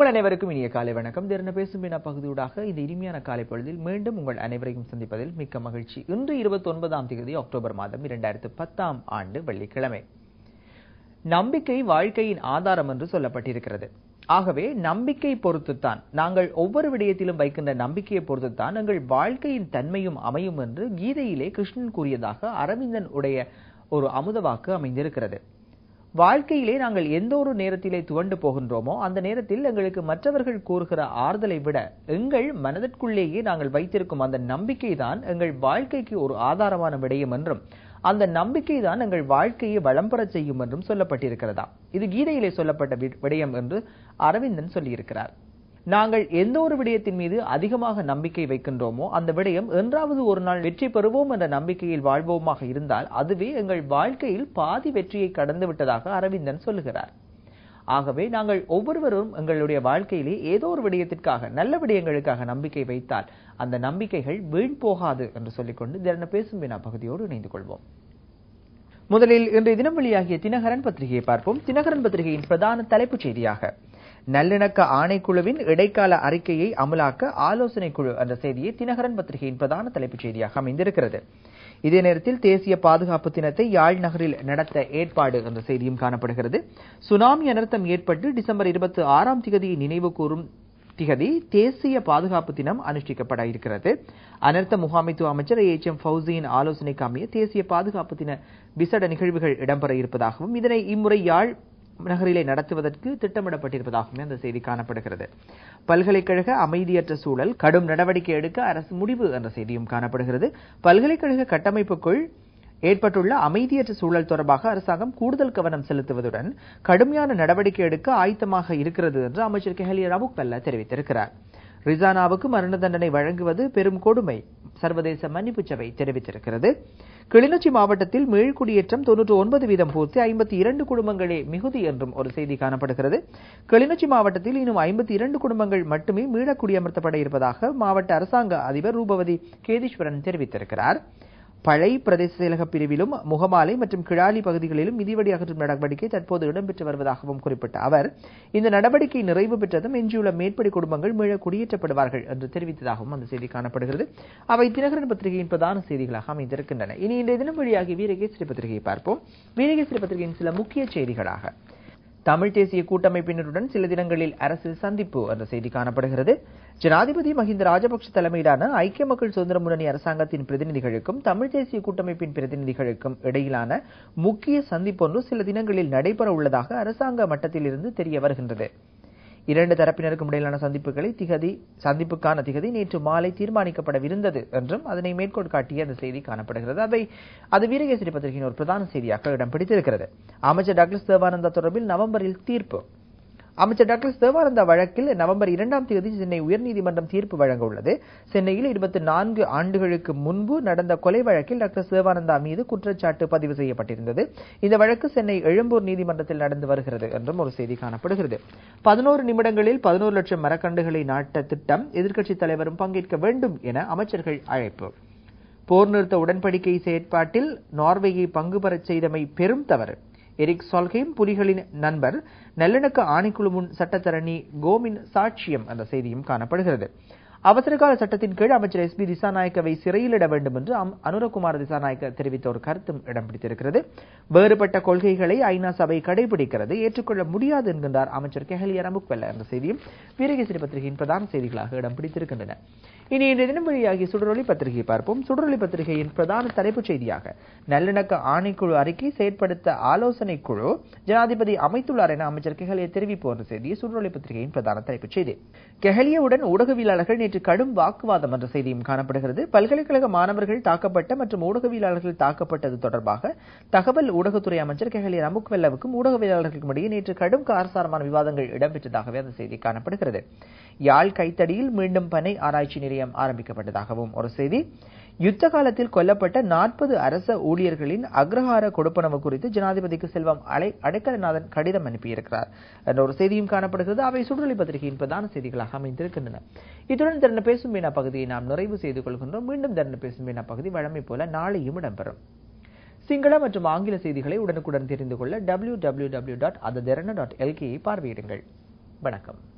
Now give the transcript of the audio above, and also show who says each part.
Speaker 1: உங்கள் அனைவருக்கும் இனிய காலை வணக்கம். திறன பேசும் வினா பகுதியூடாக இந்த இனிமையான காலை பொழுதில் மீண்டும் உங்கள் அனைவரையும் சந்திப்பதில் மிக்க மகிழ்ச்சி. இன்று இருபத்தி ஒன்பதாம் தேதி அக்டோபர் மாதம் இரண்டாயிரத்து பத்தாம் ஆண்டு வெள்ளிக்கிழமை. நம்பிக்கை வாழ்க்கையின் ஆதாரம் என்று சொல்லப்பட்டிருக்கிறது. ஆகவே நம்பிக்கை பொறுத்துத்தான் நாங்கள் ஒவ்வொரு விடயத்திலும் வைக்கின்ற நம்பிக்கையை பொறுத்துத்தான் எங்கள் வாழ்க்கையின் தன்மையும் அமையும் என்று கீதையிலே கிருஷ்ணன் கூறியதாக அரவிந்தன் உடைய ஒரு அமுதவாக்கு அமைந்திருக்கிறது. வாழ்க்கையிலே நாங்கள் எந்த ஒரு நேரத்திலே துவண்டு போகின்றோமோ அந்த நேரத்தில் எங்களுக்கு மற்றவர்கள் கூறுகிற ஆறுதலை விட எங்கள் மனதிற்குள்ளேயே நாங்கள் வைத்திருக்கும் அந்த நம்பிக்கை தான் எங்கள் வாழ்க்கைக்கு ஒரு ஆதாரமான விடயம் என்றும் அந்த நம்பிக்கை தான் எங்கள் வாழ்க்கையை வளம் பெறச் செய்யும் என்றும் சொல்லப்பட்டிருக்கிறதா? இது கீதையிலே சொல்லப்பட்ட விடயம் என்று அரவிந்தன் சொல்லியிருக்கிறார். நாங்கள் எந்த ஒரு விடயத்தின் மீது அதிகமாக நம்பிக்கை வைக்கின்றோமோ அந்த விடயம் என்றாவது ஒரு நாள் வெற்றி பெறுவோம் என்ற நம்பிக்கையில் வாழ்வோமாக இருந்தால் அதுவே எங்கள் வாழ்க்கையில் பாதி வெற்றியை கடந்து விட்டதாக அரவிந்தன் சொல்லுகிறார். ஆகவே நாங்கள் ஒவ்வொருவரும் எங்களுடைய வாழ்க்கையிலே ஏதோ ஒரு விடயத்திற்காக நல்ல விடயங்களுக்காக நம்பிக்கை வைத்தால் அந்த நம்பிக்கைகள் வீண் போகாது என்று சொல்லிக்கொண்டு திறன பேசும் வினா பகுதியோடு இணைந்து கொள்வோம். முதலில் இன்றைய தினம் வெளியாகிய தினகரன் பத்திரிகையை பார்ப்போம். தினகரன் பத்திரிகையின் பிரதான தலைப்புச் செய்தியாக நல்லிணக்க ஆணைக்குழுவின் இடைக்கால அறிக்கையை அமலாக்க ஆலோசனை குழு என்ற செய்தியை தினகரன் பத்திரிகையின் பிரதான தலைப்புச் செய்தியாக அமைந்திருக்கிறது. இதே நேரத்தில் தேசிய பாதுகாப்பு தினத்தை யாழ் நகரில் நடத்த ஏற்பாடு என்ற செய்தியும் காணப்படுகிறது. சுனாமி அனர்த்தம் ஏற்பட்டு டிசம்பர் இருபத்தி ஆறாம் திகதியை நினைவு கூறும் திகதி தேசிய பாதுகாப்பு தினம் அனுஷ்டிக்கப்பட இருக்கிறது. அனர்த்த முகாமைத்துவ அமைச்சர் எச் எம் ஃபவுசியின் ஆலோசனைக்கு அமைய தேசிய பாதுகாப்பு தின விசட நிகழ்வுகள் இடம்பெற இருப்பதாகவும் இதனை இம்முறை யாழ் நகரிலே நடத்துவதற்கு திட்டமிடப்பட்டிருப்பதாகவும் அந்த செய்தி காணப்படுகிறது. பல்கலைக்கழக அமைதியற்ற சூழல் கடும் நடவடிக்கை எடுக்க அரசு முடிவு என்ற செய்தியும் காணப்படுகிறது. பல்கலைக்கழக கட்டமைப்புக்குள் ஏற்பட்டுள்ள அமைதியற்ற சூழல் தொடர்பாக அரசாங்கம் கூடுதல் கவனம் செலுத்துவதுடன் கடுமையான நடவடிக்கை எடுக்க ஆயத்தமாக இருக்கிறது என்று அமைச்சர் கெஹலிய ரபுக்கல்ல தெரிவித்திருக்கிறார். ரிசானாவுக்கு மரண தண்டனை வழங்குவது பெரும் கொடுமை. சர்வதேச மன்னிப்பு சபை தெரிவித்திருக்கிறது. கிளிநொச்சி மாவட்டத்தில் மீள்குடியேற்றம் தொன்னூற்று ஒன்பது வீதம் பூர்த்தி ஐம்பத்தி இரண்டு குடும்பங்களே மிகுதி என்றும் ஒரு செய்தி காணப்படுகிறது. கிளிநொச்சி மாவட்டத்தில் இன்னும் ஐம்பத்தி இரண்டு குடும்பங்கள் மட்டுமே மீள குடியமர்த்தப்பட இருப்பதாக மாவட்ட அரசாங்க அதிபர் ரூபவதி கேதீஸ்வரன் தெரிவித்திருக்கிறார். பழை பிரதேச செயலக பிரிவிலும் முகமாலை மற்றும் கிழாலி பகுதிகளிலும் மிதிவடி அகற்றும் நடவடிக்கை தற்போது இடம்பெற்று வருவதாகவும் குறிப்பிட்ட அவர் இந்த நடவடிக்கை நிறைவு பெற்றதும் எஞ்சியுள்ள மேற்படி குடும்பங்கள் மீள குடியேற்றப்படுவார்கள் என்று தெரிவித்ததாகவும் அந்த செய்தி காணப்படுகிறது. அவை தினகரன் பத்திரிகையின் பிரதான செய்திகளாக அமைந்திருக்கின்றன. இனி இன்றைய தினம் வழியாகி வீரகேசரி பத்திரிகையை பார்ப்போம். வீரகேசரி பத்திரிகையின் சில முக்கிய செய்திகளாக. தமிழ் தேசிய கூட்டமைப்பினருடன் சில தினங்களில் அரசு சந்திப்பு என்ற செய்தி காணப்படுகிறது. ஜனாதிபதி மஹிந்த ராஜபக்ஷ தலைமையிலான ஐக்கிய மக்கள் சுதந்திர முன்னணி அரசாங்கத்தின் பிரதிநிதிகளுக்கும் தமிழ் தேசிய கூட்டமைப்பின் பிரதிநிதிகளுக்கும் இடையிலான முக்கிய சந்திப்பொன்று சில தினங்களில் நடைபெற உள்ளதாக அரசாங்க மட்டத்திலிருந்து தெரிய வருகின்றது. இரண்டு தரப்பினருக்கும் இடையிலான சந்திப்புகளை திகதி சந்திப்புக்கான திகதி நேற்று மாலை தீர்மானிக்கப்படவிருந்தது என்றும் அதனை மேற்கோள் காட்டிய அந்த செய்தி காணப்படுகிறது. அதை அது வீரகேசரி பத்திரிகையின் ஒரு பிரதான செய்தியாக இடம் பிடித்திருக்கிறது. அமைச்சர் டாக்டர் தேவானந்தா தொடர்பில் நவம்பரில் தீர்ப்பு. அமைச்சர் டாக்டர் தேவானந்தா வழக்கில் நவம்பர் இரண்டாம் தேதி சென்னை உயர்நீதிமன்றம் தீர்ப்பு வழங்க உள்ளது. சென்னையில் இருபத்தி நான்கு ஆண்டுகளுக்கு முன்பு நடந்த கொலை வழக்கில் டாக்டர் சிவானந்தா மீது குற்றச்சாட்டு பதிவு செய்யப்பட்டிருந்தது. இந்த வழக்கு சென்னை எழும்பூர் நீதிமன்றத்தில் நடந்து வருகிறது என்றும் ஒரு செய்தி காணப்படுகிறது. பதினோரு நிமிடங்களில் பதினோரு லட்சம் மரக்கண்டுகளை நாட்ட திட்டம் எதிர்க்கட்சித் தலைவரும் பங்கேற்க வேண்டும் என அமைச்சர்கள் அழைப்பு. போர் நிறுத்த உடன்படிக்கை செயற்பாட்டில் நார்வேயை பங்கு பெறச் செய்தமை பெரும் தவறு. எரிக் சால்கேம் புலிகளின் நண்பர் நல்லிணக்க ஆணைக்குழு முன் சட்டத்தரணி கோமின் சாட்சியம் என்ற செய்தியும் காணப்படுகிறது. அவசரகால சட்டத்தின் கீழ் அமைச்சர் எஸ் பி திசாநாயக்கவை சிறையிலிட வேண்டும் என்று அனுரகுமார் திசாநாயக்க தெரிவித்த ஒரு கருத்தும் இடம் பிடித்திருக்கிறது. வேறுபட்ட கொள்கைகளை ஐநா சபை கடைபிடிக்கிறது. ஏற்றுக்கொள்ள முடியாது என்கின்றார் அமைச்சர் கெஹலிய ரமுக்வெல்ல என்ற செய்தியும் வீரகேசரி பத்திரிகையின் பிரதான செய்திகளாக இடம் பிடித்திருக்கின்றன. இனி இன்றைய தினம் வெளியாகிய சுடரொளி பத்திரிகையை பார்ப்போம். சுடரொளி பத்திரிகையின் பிரதான தலைப்புச் செய்தியாக நல்லிணக்க ஆணைக்குழு அறிக்கை செயற்படுத்த ஆலோசனை குழு ஜனாதிபதி அமைத்துள்ளார் என அமைச்சர் கெஹலிய தெரிவிப்பு என்ற செய்தி சுடரொளி பத்திரிகையின் பிரதான தலைப்புச் செய்தி. கெஹலியவுடன் ஊடகவியலாளர்கள் நேற்று கடும் வாக்குவாதம் என்ற செய்தியும் காணப்படுகிறது. பல்கலைக்கழக மாணவர்கள் தாக்கப்பட்ட மற்றும் ஊடகவியலாளர்கள் தாக்கப்பட்டது தொடர்பாக தகவல் ஊடகத்துறை அமைச்சர் அமுக் ரமுக்வெல்லவுக்கும் ஊடகவியலாளர்களுக்கும் இடையே நேற்று கடும் காரசாரமான விவாதங்கள் இடம்பெற்றதாகவே அந்த செய்தி காணப்படுகிறது. யாழ் கைத்தடியில் மீண்டும் பனை ஆராய்ச்சி நிலையம் ஆரம்பிக்கப்பட்டதாகவும் ஒரு செய்தி. யுத்த காலத்தில் கொல்லப்பட்ட நாற்பது அரச ஊழியர்களின் அக்ரஹார கொடுப்பனவு குறித்து ஜனாதிபதிக்கு செல்வம் அலை அடைக்கலநாதன் கடிதம் அனுப்பியிருக்கிறார். என்ற ஒரு செய்தியும் காணப்படுகிறது. அவை சுடரொளி பத்திரிகையின் பிரதான செய்திகளாக அமைந்திருக்கின்றன. இத்துடன் திறன பேசும் வீணா பகுதியை நாம் நிறைவு செய்து கொள்கின்றோம். மீண்டும் திறன பேசும் வீணா பகுதி வழமை போல நாளையும் இடம்பெறும். சிங்கள மற்றும் ஆங்கில செய்திகளை உடனுக்குடன் தெரிந்து கொள்ள W W W dot dot எல்கேயை பார்வையிடுங்கள். வணக்கம்.